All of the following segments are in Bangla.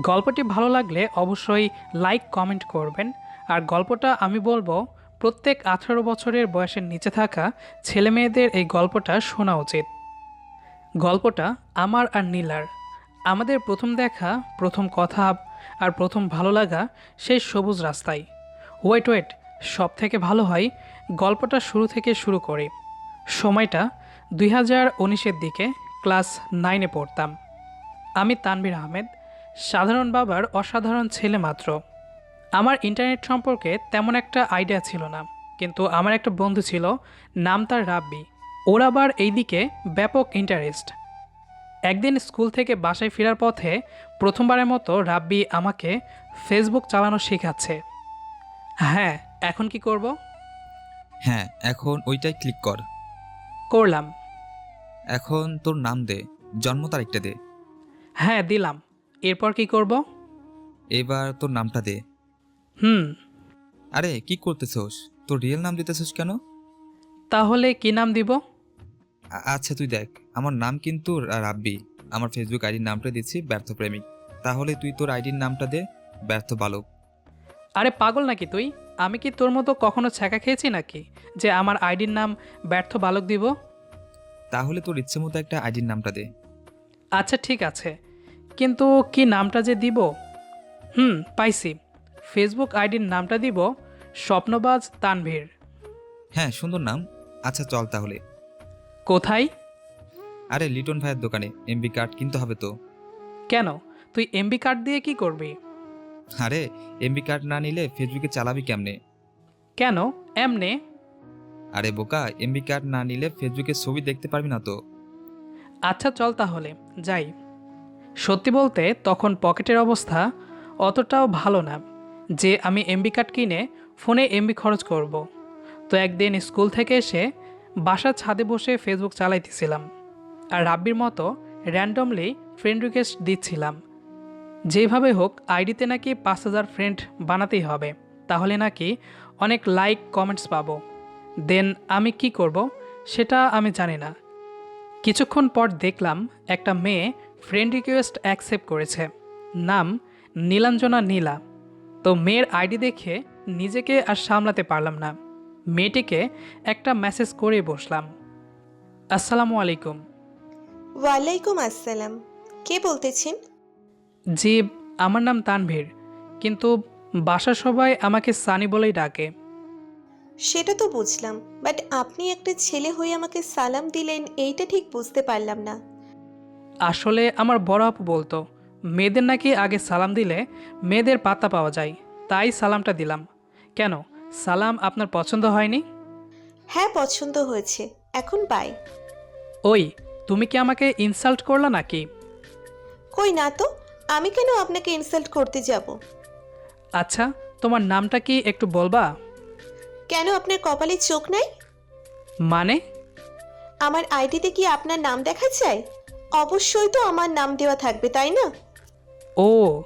গল্পটি ভালো লাগলে অবশ্যই লাইক, কমেন্ট করবেন। আর গল্পটা আমি বলব, প্রত্যেক আঠারো বছরের বয়সের নিচে থাকা ছেলে মেয়েদের এই গল্পটা শোনা উচিত। গল্পটা আমার আর নীলার। আমাদের প্রথম দেখা, প্রথম কথা আর প্রথম ভালো লাগা সেই সবুজ রাস্তায়। ওয়েট ওয়েট সব থেকে ভালো হয় গল্পটা শুরু থেকে শুরু করি। সময়টা দুই হাজার উনিশের দিকে ক্লাস নাইনে পড়তাম। আমি তানভীর আহমেদ সাধারণ বাবার অসাধারণ ছেলে মাত্র। আমার ইন্টারনেট সম্পর্কে তেমন একটা আইডিয়া ছিল না কিন্তু আমার একটা বন্ধু ছিল নাম তার রাব্বি। ওর আবার এইদিকে ব্যাপক ইন্টারেস্ট একদিন স্কুল থেকে বাসায় ফেরার পথে প্রথমবারের মতো রাব্বি আমাকে ফেসবুক চালানো শেখাচ্ছে। হ্যাঁ এখন কি করব? হ্যাঁ এখন ওইটাই ক্লিক কর। করলাম। এখন তোর নাম দে জন্ম তারিখটা দে। হ্যাঁ দিলাম। এরপর কি করব? এবার তোর নামটা দে। হুম। আরে কি করতেছস? তোর রিয়েল নাম দিতেছস কেন? তাহলে কি নাম দিব? আচ্ছা তুই দেখ। আমার নাম কিন্তু রাব্বি। আমার ফেসবুক আইডির নামটা দিচ্ছি ব্যর্থ প্রেমিক। তাহলে তুই তোর আইডির নামটা দে ব্যর্থ বালক। আরে পাগল নাকি তুই? আমি কি তোর মতো কখনো ছ্যাঁকা খেয়েছি নাকি যে আমার আইডির নাম ব্যর্থ বালক দিব? তাহলে তোর ইচ্ছে মতো একটা আইডির নামটা দে। আচ্ছা ঠিক আছে। কিন্তু কি নামটা যে দিব? হুম পাইছি। ফেসবুক আইডির নামটা দিব স্বপ্নবাজ তানভীর। হ্যাঁ সুন্দর নাম। আচ্ছা চল তাহলে। কোথায়? আরে লিটন ভাইয়ের দোকানে। এমবি কার্ড কিনতে হবে তো। কেন? তুই এমবি কার্ড দিয়ে কি করবি? আরে এমবি কার্ড না নিলে ফেসবুকে চালাবি কেমনে? কেন? এমনে? আরে বোকা এমবি কার্ড না নিলে ফেসবুকে ছবি দেখতে পারবি না তো। আচ্ছা চল তাহলে। যাই। সত্যি বলতে, তখন পকেটের অবস্থা অতটাও ভালো না যে আমি এমবি কার্ড কিনে ফোনে এমবি খরচ করব। তো একদিন স্কুল থেকে এসে বাসার ছাদে বসে ফেসবুক চালাইতেছিলাম আর রাব্বির মতো র্যান্ডমলি ফ্রেন্ড রিকোয়েস্ট দিচ্ছিলাম। যেভাবে হোক, আইডিতে নাকি পাঁচ হাজার ফ্রেন্ড বানাতেই হবে, তাহলে নাকি অনেক লাইক কমেন্টস পাবো। দেন আমি কি করব, সেটা আমি জানি না। কিছুক্ষণ পর দেখলাম একটা মেয়ে ফ্রেন্ড রিকোয়েস্ট অ্যাকসেপ্ট করেছে। নাম নীলাঞ্জনা নীলা। তো মেয়ের আইডি দেখে নিজেকে আর সামলাতে পারলাম না। মেয়েটিকে একটা মেসেজ করে বসলাম। আসসালামু আলাইকুম। ওয়ালাইকুম আসসালাম। কে বলতেছেন? জি আমার নাম তানভীর। কিন্তু বাসার সবাই আমাকে সানি বলেই ডাকে। সেটা তো বুঝলাম বাট আপনি একটা ছেলে হয়ে আমাকে সালাম দিলেন এইটা ঠিক বুঝতে পারলাম না। আসলে আমার বড় আপু বলতো মেয়েদের নাকি আগে সালাম দিলে মেয়েদের পাতা পাওয়া যায় তাই সালামটা দিলাম। কেন সালাম আপনার পছন্দ হয়নি? হ্যাঁ পছন্দ হয়েছে এখন বাই ওই তুমি কি আমাকে ইনসাল্ট করলা নাকি? কই না তো আমি কেন আপনাকে ইনসাল্ট করতে যাব? আচ্ছা তোমার নামটা কি একটু বলবা? কেন আপনার কপালে চোখ নাই? মানে? আমার আইডিতে কি আপনার নাম দেখা যায়? অবশ্যই তো আমার নাম দেওয়া থাকবে তাই না? ও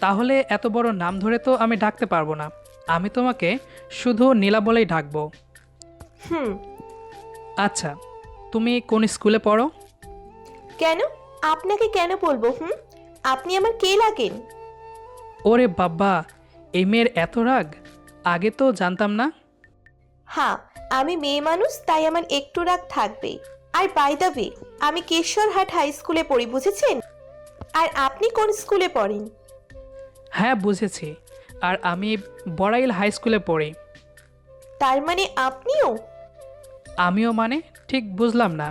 তাহলে এত বড় নাম ধরে তো আমি ডাকতে পারব না। আমি তোমাকে শুধু নীলা বলেই ডাকবো। হুম। আচ্ছা তুমি কোন স্কুলে পড়ো? কেন? আপনাকে কেন বলব হুম? আপনি আমার কে লাগেন? ওরে বাব্বা এই মেয়ের এত রাগ? আগে তো জানতাম না। হ্যাঁ আমি মেয়ে মানুষ তাই আমার একটু রাগ থাকবে আর বাই দ্য ওয়ে আমি কেশরহাট হাই স্কুলে পড়ি বুঝেছেন? আর আপনি কোন স্কুলে পড়েন? হ্যাঁ বুঝেছি। আর আমি বড়াইল হাই স্কুলে পড়ি। তার মানে আপনিও? আমিও মানে? ঠিক বুঝলাম না।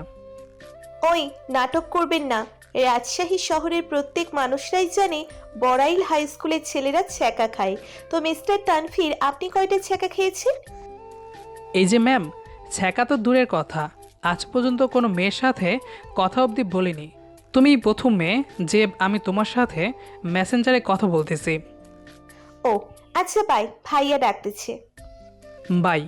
ওই নাটক করবেন না। রাজশাহী শহরের প্রত্যেক মানুষরাই জানে বড়াইল হাই স্কুলের ছেলেরা ছ্যাঁকা খায়। তো মিস্টার তানফির আপনি কয়টা ছ্যাঁকা খেয়েছেন? এই যে ম্যাম ছ্যাঁকা তো দূরের কথা। আজ পর্যন্ত কোনো মেয়ের সাথে কথা অবধি বলিনি। তুমি প্রথম মেয়ে যে আমি তোমার সাথে মেসেঞ্জারে কথা বলতেছি। ও আচ্ছা বাই ভাইয়া ডাকতেছে। বাই।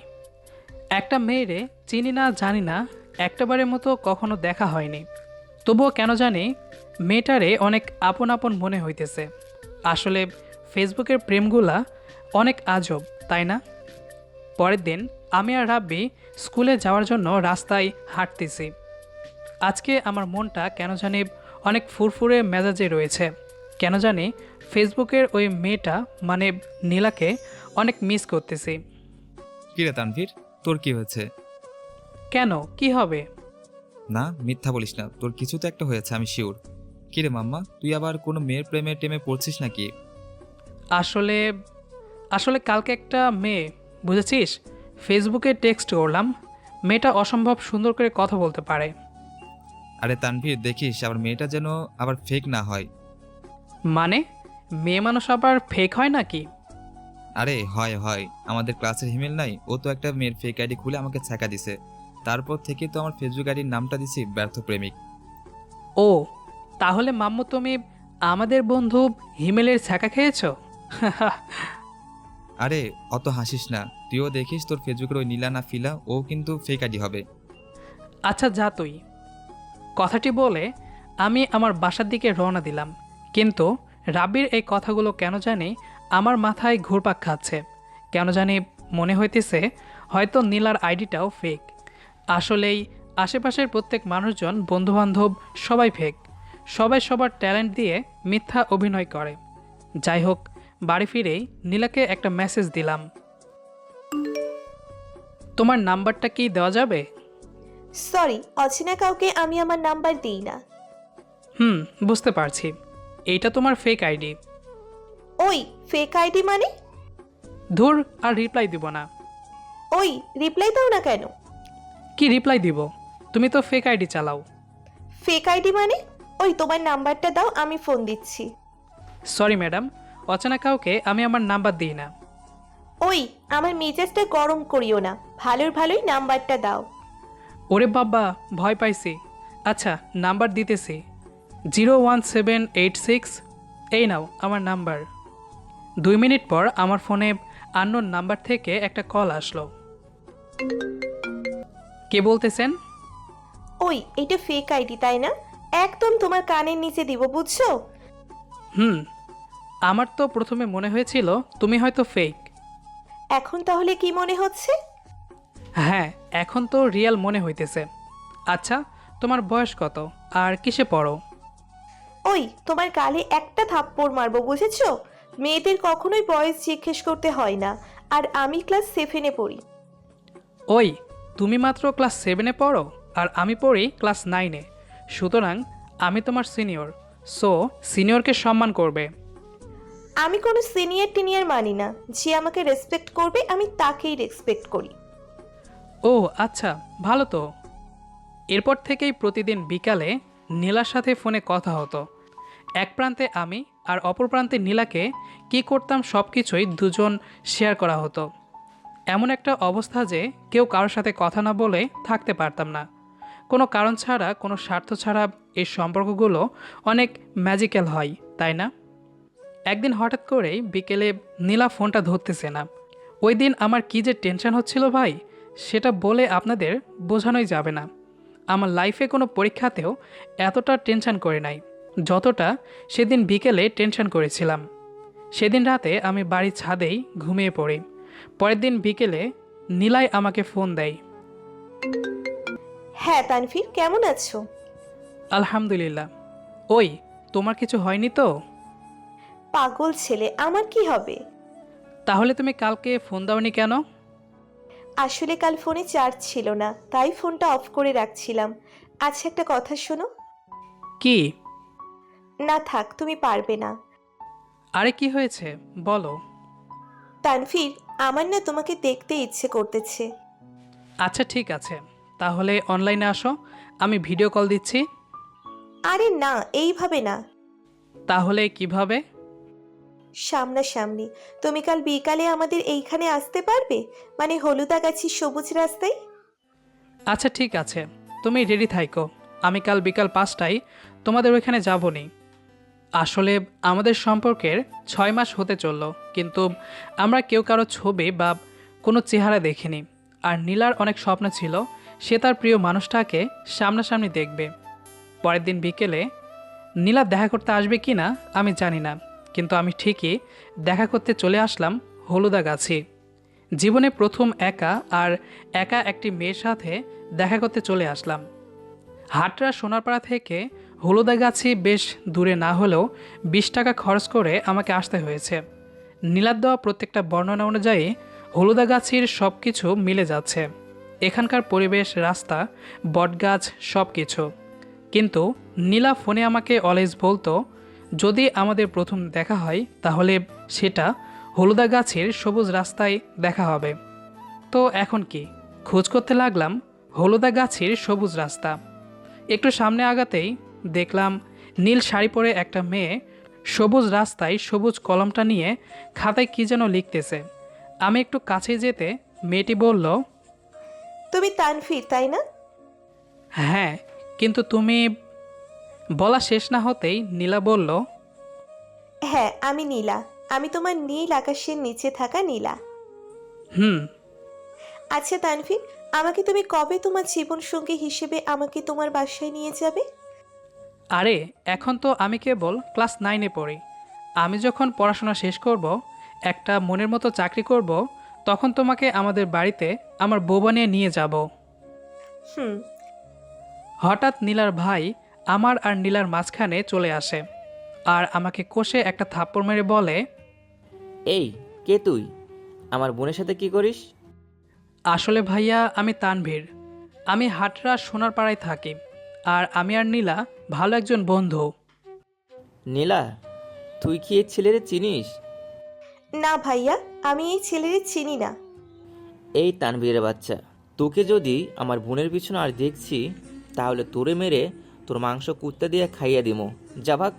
একটা মেয়েরে চিনি না জানি না একটাবারের মতো কখনো দেখা হয়নি। তবুও কেন জানি মেয়েটারে অনেক আপন আপন মনে হইতেছে। আসলে ফেসবুকের প্রেমগুলা অনেক আজব তাই না? পরের দিন আমি আর রাব্বি স্কুলে যাওয়ার জন্য রাস্তায় হাঁটতেছি। আজকে আমার মনটা কেন জানি অনেক ফুরফুরে মেজাজে রয়েছে। কেন জানি ফেসবুকের ওই মেয়েটা মানে নীলাকে অনেক মিস করতেছি। কিরে তানভীর? তোর কি হয়েছে? কেন? কি হবে? না মিথ্যা বলিস না। তোর কিছু তো একটা হয়েছে আমি শিওর কিরে মাম্মা তুই আবার কোনো মেয়ের প্রেমে টেমে পড়ছিস নাকি? আসলে আসলে কালকে একটা মেয়ে বুঝেছিস? ফেসবুকে টেক্সট করলাম মেয়েটা অসম্ভব সুন্দর করে কথা বলতে পারে। আরে তানভীর দেখিস আবার মেয়েটা যেন আবার ফেক না হয়। মানে মেয়ে মানুষ আবার ফেক হয় নাকি? আরে হয় হয়। আমাদের ক্লাসের হিমেল নাই ও তো একটা মেয়ের ফেক আইডি খুলে আমাকে ছ্যাঁকা দিছে। তারপর থেকে তো আমার ফেসবুক আইডির নামটা দিছি ব্যর্থ প্রেমিক। ও তাহলে মাম্মু তুমি আমাদের বন্ধু হিমেলের ছ্যাঁকা খেয়েছো? আরে, অত হাসিস না। তুইও দেখিস তোর ফেসবুকের ওই নীলা না ফিলা, ও কিন্তু ফেক আইডি হবে। আচ্ছা যা তুই। কথাটি বলে আমি আমার বাসার দিকে রওনা দিলাম। কিন্তু রাবির এই কথাগুলো কেন জানি আমার মাথায় ঘুরপাক খাচ্ছে। কেন জানি মনে হইতেছে হয়তো নীলার আইডিটাও ফেক আসলেই আশেপাশের প্রত্যেক মানুষজন, বন্ধুবান্ধব সবাই ফেক সবাই সবার ট্যালেন্ট দিয়ে মিথ্যা অভিনয় করে। যাই হোক বাড়ি ফিরেই নীলাকে একটা মেসেজ দিলাম। তোমার নাম্বারটা কি দেওয়া যাবে? সরি অচেনা কাউকে আমি আমার নাম্বার দিই না। হুম বুঝতে পারছি। এইটা তোমার ফেক আইডি ওই ফেক আইডি মানে? ধুর আর রিপ্লাই দিব না। ওই রিপ্লাই দাও না কেন? কি রিপ্লাই দিব? তুমি তো ফেক আইডি চালাও। ফেক আইডি মানে? ওই তোমার নাম্বারটা দাও আমি ফোন দিচ্ছি। সরি ম্যাডাম অচেনা কাউকে আমি আমার নাম্বার দিই না। ওই আমার মেজাজটা গরম করিও না। ভালোর ভালোই নাম্বারটা দাও। ওরে বাবা ভয় পাইছি। আচ্ছা নাম্বার দিতেছি। Zero one seven eight six. এই নাও আমার নাম্বার। দুই মিনিট পর আমার ফোনে আননোন নাম্বার থেকে একটা কল আসলো। কে বলতেছেন? ওই এটা ফেক আইডি তাই না? একদম তোমার কানের নিচে দিব বুঝছ? হুম আমার তো প্রথমে মনে হয়েছিল তুমি হয়তো ফেক এখন তাহলে কি মনে হচ্ছে? হ্যাঁ এখন তো রিয়েল মনে হইতেছে। আচ্ছা তোমার বয়স কত? আর কিসে পড়ো? ওই তোমার গালে একটা থাপ্পড় মারবো বুঝেছ? মেয়েদের কখনোই বয়স জিজ্ঞেস করতে হয় না। আর আমি ক্লাস সেভেনে পড়ি। ওই তুমি মাত্র ক্লাস সেভেনে পড়ো? আর আমি পড়ি ক্লাস নাইনে সুতরাং আমি তোমার সিনিয়র সো সিনিয়রকে সম্মান করবে। আমি কোনো সিনিয়র টিনিয়র মানি না। যে আমাকে রেসপেক্ট করবে, আমি তাকেই রেসপেক্ট করি। ও আচ্ছা ভালো তো। এরপর থেকেই প্রতিদিন বিকালে নীলার সাথে ফোনে কথা হতো। এক প্রান্তে আমি আর অপর প্রান্তে নীলাকে কি করতাম সব কিছুই দুজন শেয়ার করা হতো। এমন একটা অবস্থা যে কেউ কারোর সাথে কথা না বলে থাকতে পারতাম না। কোনো কারণ ছাড়া, কোনো স্বার্থ ছাড়া এই সম্পর্কগুলো অনেক ম্যাজিক্যাল হয়, তাই না? একদিন হঠাৎ করেই বিকেলে নীলা ফোনটা ধরতেছে না। ওই দিন আমার কী যে টেনশন হচ্ছিল ভাই সেটা বলে আপনাদের বোঝানোই যাবে না। আমার লাইফে কোনো পরীক্ষাতেও এতটা টেনশন করে নাই যতটা সেদিন বিকেলে টেনশন করেছিলাম। সেদিন রাতে আমি বাড়ির ছাদেই ঘুমিয়ে পড়ি। পরের দিন বিকেলে নীলাই আমাকে ফোন দেয়। হ্যাঁ তানভীর কেমন আছো? আলহামদুলিল্লাহ। ওই তোমার কিছু হয়নি তো? পাগল ছেলে আমার কি হবে? তাহলে তুমি কালকে ফোন দাওনি কেন? আসলে কাল ফোনে চার্জ ছিল না তাই ফোনটা অফ করে রাখছিলাম। আচ্ছা একটা কথা শোনো। কি? না থাক তুমি পারবে না। আরে কি হয়েছে? বলো। তানভীর আমার না তোমাকে দেখতে ইচ্ছে করতেছে। আচ্ছা ঠিক আছে। তাহলে অনলাইনে আসো আমি ভিডিও কল দিচ্ছি। আরে না এইভাবে না। তাহলে কীভাবে? সামনাসামনি। তুমি কাল বিকালে আমাদের এইখানে আসতে পারবে? মানে হলুদাগাছি সবুজ রাস্তায়? আচ্ছা ঠিক আছে। তুমি রেডি থাইকো। আমি কাল বিকাল পাঁচটায় তোমাদের ওইখানে যাব নি আসলে আমাদের সম্পর্কের ছয় মাস হতে চলল, কিন্তু আমরা কেউ কারও ছবি বা কোনো চেহারা দেখিনি। আর নীলার অনেক স্বপ্ন ছিল, সে তার প্রিয় মানুষটাকে সামনাসামনি দেখবে। পরের দিন বিকেলে নীলা দেখা করতে আসবে কি না আমি জানি না। কিন্তু আমি ঠিকই দেখা করতে চলে আসলাম হলুদা গাছি। জীবনে প্রথম একা আর একা একটি মেয়ের সাথে দেখা করতে চলে আসলাম। হাটরা সোনারপাড়া থেকে হলুদাগাছি বেশ দূরে না হলেও বিশ টাকা খরচ করে আমাকে আসতে হয়েছে। নীলার দেওয়া প্রত্যেকটা বর্ণনা অনুযায়ী হলুদাগাছির সব কিছু মিলে যাচ্ছে। এখানকার পরিবেশ, রাস্তা, বটগাছ সব কিছু কিন্তু নীলা ফোনে আমাকে অলওয়েজ বলতো যদি আমাদের প্রথম দেখা হয় তাহলে সেটা হলুদা গাছের সবুজ রাস্তায় দেখা হবে। তো এখন কি? খোঁজ করতে লাগলাম হলুদা গাছের সবুজ রাস্তা। একটু সামনে আগাতেই দেখলাম নীল শাড়ি পরে একটা মেয়ে সবুজ রাস্তায় সবুজ কলমটা নিয়ে খাতায় কী যেন লিখতেছে। আমি একটু কাছে যেতে মেয়েটি বলল তুমি তানফির তাই না? হ্যাঁ কিন্তু তুমি বলা শেষ না হতেই নীলা বলল হ্যাঁ আমি নীলা। আমি তোমার নীল আকাশের নিচে থাকা নীলা। হুম। আচ্ছা তানফির আমাকে তুমি কবে তোমার জীবন সঙ্গী হিসেবে আমাকে তোমার বাসায় নিয়ে যাবে? আরে এখন তো আমি কেবল ক্লাস নাইনে পড়ি। আমি যখন পড়াশোনা শেষ করব একটা মনের মতো চাকরি করব তখন তোমাকে আমাদের বাড়িতে আমার বউ বানিয়ে নিয়ে যাব। হুম। হঠাৎ নীলার ভাই আমার আর নীলার মাঝখানে চলে আসে আর আমাকে কষে একটা থাপ্পড় মেরে বলে এই কে তুই? আমার বোনের সাথে কি করিস? আসলে ভাইয়া আমি তানভীর। আমি হাটরা সোনার পাড়ায় থাকি আর আমি আর নীলা ভালো একজন বন্ধু। নীলা তুই কি এই ছেলেরে চিনিস? না ভাইয়া আমি এই ছেলের চিনি না। এই তানভীরের বাচ্চা তোকে যদি আমার বোনের পিছনে আর দেখছি তাহলে তোরে মেরে তোর মাংস কুত্তা দিয়ে খাইয়ে দিমো। যা ভাগ।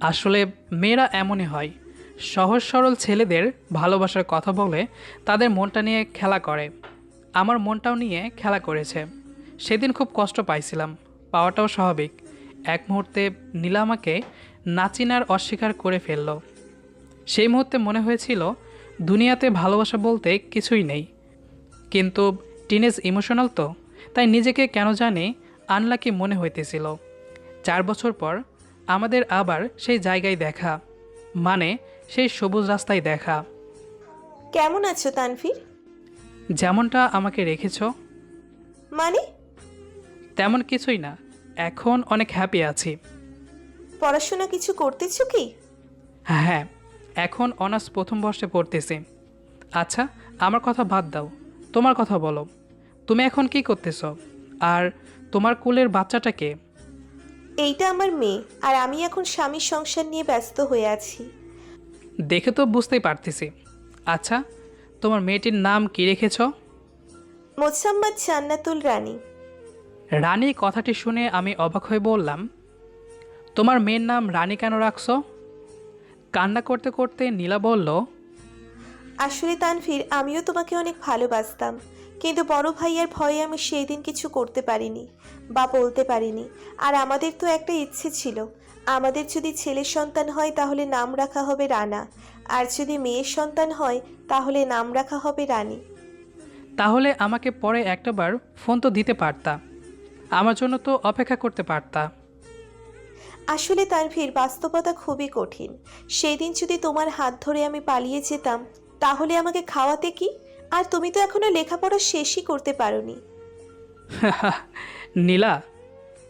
আসলে মেয়েরা এমনই হয়। সহজ সরল ছেলেদের ভালোবাসার কথা বলে তাদের মনটা নিয়ে খেলা করে। আমার মনটাও নিয়ে খেলা করেছে। সেদিন খুব কষ্ট পাইছিলাম। পাওয়াটাও স্বাভাবিক। এক মুহূর্তে নীলা আমাকে নাচিনার অস্বীকার করে ফেলল। সেই মুহূর্তে মনে হয়েছিল, দুনিয়াতে ভালোবাসা বলতে কিছুই নেই। কিন্তু টিনেজ ইমোশনাল তো, তাই নিজেকে কেন জানি আনলাকি মনে হইতেছিল। চার বছর পর আমাদের আবার সেই জায়গায় দেখা মানে সেই সবুজ রাস্তায় দেখা। কেমন আছো তানফির যেমনটা আমাকে রেখেছ। মানে? তেমন কিছুই না এখন অনেক হ্যাপি আছি। পড়াশোনা কিছু করতেছো কি? হ্যাঁ এখন অনার্স প্রথম বর্ষে পড়তেছি। আচ্ছা আমার কথা বাদ দাও তোমার কথা বলো। তুমি এখন কি করতেছ? আর তোমার কুলের বাচ্চাটাকে এইটা আমার মেয়ে আর আমি এখন স্বামীর সংসার নিয়ে ব্যস্ত হয়ে আছি। দেখে তো বুঝতেই পারতেছি। আচ্ছা তোমার মেয়েটির নাম কি রেখেছ? মোসাম্মদ জান্নাতুল রানী। রানী কথাটি শুনে আমি অবাক হয়ে বললাম তোমার মেয়ের নাম রানী কেন রাখছো? কান্না করতে করতে নীলা বলল আসলে তানফির আমিও তোমাকে অনেক ভালোবাসতাম। কিন্তু বড় ভাইয়ার ভয়ে আমি সেই দিন কিছু করতে পারিনি বা বলতে পারিনি। আর আমাদের তো একটা ইচ্ছে ছিল। আমাদের যদি ছেলে সন্তান হয় তাহলে নাম রাখা হবে রানা। আর যদি মেয়ের সন্তান হয় তাহলে নাম রাখা হবে রানী। তাহলে আমাকে পরে একটাবার ফোন তো দিতে পারতা। আমার জন্য তো অপেক্ষা করতে পারতা। আসলে তানভীর বাস্তবতা খুবই কঠিন। সেই দিন যদি তোমার হাত ধরে আমি পালিয়ে যেতাম তাহলে আমাকে খাওয়াতে কি? আর তুমি তো এখনও লেখাপড়া শেষই করতে পারোনি। নীলা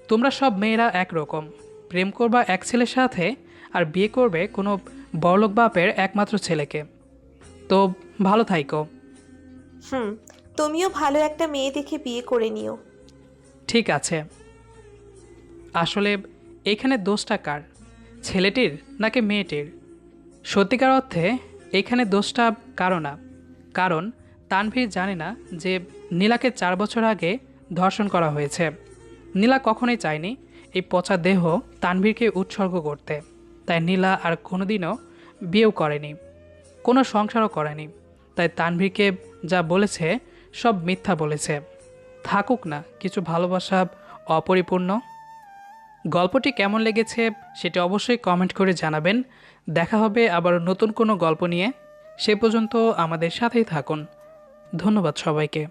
তোমরা সব মেয়েরা একরকম। প্রেম করবা এক ছেলের সাথে আর বিয়ে করবে কোনো বড়লোক বাপের একমাত্র ছেলেকে। তো ভালো থাইকো। হুম তুমিও ভালো একটা মেয়ে দেখে বিয়ে করে নিও। ঠিক আছে। আসলে এখানে দোষটা কার? ছেলেটির নাকি মেয়েটির? সত্যিকার অর্থে এখানে দোষটা কারও না। কারণ তানভীর জানে না যে নীলাকে চার বছর আগে ধর্ষণ করা হয়েছে। নীলা কখনোই চায়নি এই পচা দেহ তানভীরকে উৎসর্গ করতে। তাই নীলা আর কোনোদিনও বিয়েও করেনি, কোনো সংসারও করেনি। তাই তানভীরকে যা বলেছে সব মিথ্যা বলেছে। থাকুক না, কিছু ভালোবাসা অপরিপূর্ণ। গল্পটি কেমন লেগেছে সেটি অবশ্যই কমেন্ট করে জানাবেন। দেখা হবে আবার নতুন কোনো গল্প নিয়ে। সে পর্যন্ত আমাদের সাথেই থাকুন। ধন্যবাদ সবাইকে।